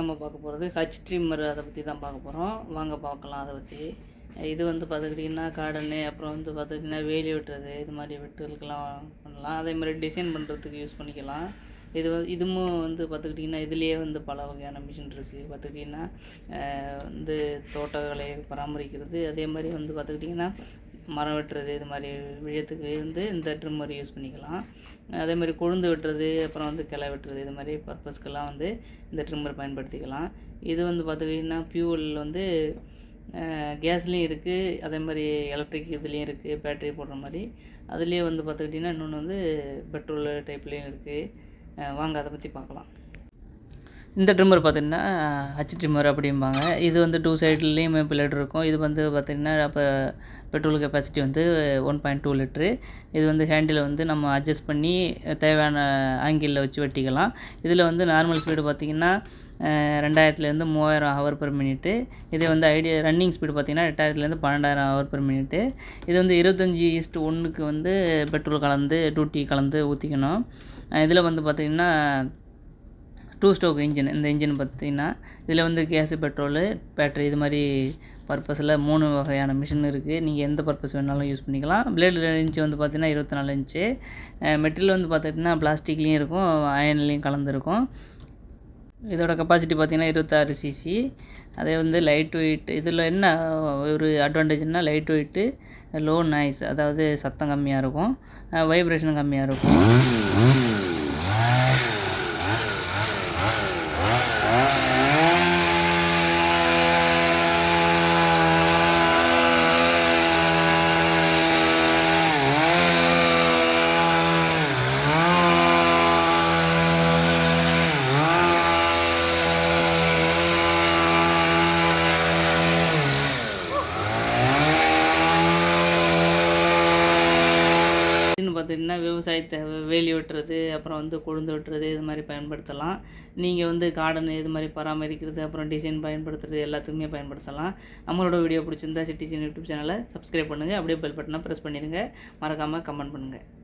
நம்ம பார்க்க போகிறது ஹச் ட்ரிம்மர் அதை பற்றி தான் பார்க்க போகிறோம் வாங்க பார்க்கலாம் அதை பற்றி இது வந்து பார்த்துக்கிட்டிங்கன்னா கார்டனு அப்புறம் வந்து பார்த்துக்கிட்டிங்கன்னா வேலி வெட்டுறது இது மாதிரி வெட்டுகளுக்கெல்லாம் பண்ணலாம். அதே மாதிரி டிசைன் பண்ணுறதுக்கு யூஸ் பண்ணிக்கலாம். இது வந்து இதுவும் வந்து பார்த்துக்கிட்டிங்கன்னா இதுலேயே வந்து பல வகையான மிஷின் இருக்குது பார்த்துக்கிட்டிங்கன்னா வந்து தோட்டக்கலையை பராமரிக்கிறது அதே மாதிரி வந்து பார்த்துக்கிட்டிங்கன்னா மரம் வெட்டுறது இது மாதிரி விழத்துக்கு வந்து இந்த ட்ரிம்மர் யூஸ் பண்ணிக்கலாம். அதே மாதிரி கொழுந்து வெட்டுறது அப்புறம் வந்து கிளை வெட்டுறது இது மாதிரி பர்பஸ்க்கெல்லாம் வந்து இந்த ட்ரிம்மர் பயன்படுத்திக்கலாம். இது வந்து பார்த்துக்கிட்டிங்கன்னா ஃபியூவல் வந்து கேஸ்லேயும் இருக்குது அதே மாதிரி எலக்ட்ரிக் இதுலேயும் இருக்குது பேட்டரி போடுற மாதிரி. அதுலேயே வந்து பார்த்துக்கிட்டிங்கன்னா இன்னொன்று வந்து பெட்ரோல் டைப்லேயும் இருக்குது வாங்க அதை பற்றி பார்க்கலாம். இந்த ட்ரிம்மர் பார்த்திங்கன்னா ஹச் ட்ரிம்மர் அப்படிம்பாங்க. இது வந்து டூ சைட்லேயுமே பிளேட் இருக்கும். இது வந்து பார்த்திங்கன்னா அப்போ பெட்ரோல் கெப்பாசிட்டி வந்து ஒன் பாயிண்ட் டூ லிட்ரு இது வந்து ஹேண்டில் வந்து நம்ம அட்ஜஸ்ட் பண்ணி தேவையான ஆங்கிளில் வச்சு வெட்டிக்கலாம். இதில் வந்து நார்மல் ஸ்பீடு பார்த்திங்கன்னா ரெண்டாயிரத்துலேருந்து மூவாயிரம் ஹவர் பெர் மினிட்டு இதே வந்து ஐடியா ரன்னிங் ஸ்பீடு பார்த்திங்கன்னா எட்டாயிரத்துலேருந்து பன்னெண்டாயிரம் ஹவர் பெர் மினிட்டு இது வந்து இருபத்தஞ்சி ஈஸ்ட் ஒன்றுக்கு வந்து பெட்ரோல் கலந்து டூட்டி கலந்து ஊற்றிக்கணும் இதில் வந்து பார்த்திங்கன்னா டூ ஸ்டோக் இன்ஜின் இந்த இன்ஜின் பார்த்தீங்கன்னா இதில் வந்து கேஸு பெட்ரோலு பேட்ரி இது மாதிரி பர்பஸில் மூணு வகையான மிஷின் இருக்குது நீங்கள் எந்த பர்பஸ் வேணாலும் யூஸ் பண்ணிக்கலாம். பிளேடு இன்ச்சு வந்து பார்த்தீங்கன்னா இருபத்தி நாலு இன்ச்சு மெட்டீரியல் வந்து பார்த்துக்கிட்டிங்கன்னா பிளாஸ்டிக்லேயும் இருக்கும் அயன்லேயும் கலந்துருக்கும். இதோட கெப்பாசிட்டி பார்த்தீங்கன்னா இருபத்தாறு சிசி அதே வந்து லைட் வெயிட் இதில் என்ன ஒரு அட்வான்டேஜ்னால் லைட் வெயிட்டு லோ நாய்ஸ் அதாவது சத்தம் கம்மியாக இருக்கும். வைப்ரேஷன் கம்மியாக இருக்கும். பார்த்திங்கன்னா விவசாயத்தை வேலி வெட்டுறது அப்புறம் வந்து கொழுந்து வெட்டுறது இது மாதிரி பயன்படுத்தலாம். நீங்கள் வந்து கார்டன் இது மாதிரி பராமரிக்கிறது அப்புறம் டிசைன் பயன்படுத்துறது எல்லாத்துக்குமே பயன்படுத்தலாம். நம்மளோட வீடியோ பிடிச்சிருந்தா சிட்டிசன் யூடியூப் சேனலை சப்ஸ்கிரைப் பண்ணுங்கள் அப்படியே பெல் பட்டனை ப்ரெஸ் பண்ணிடுங்க மறக்காமல் கமெண்ட் பண்ணுங்கள்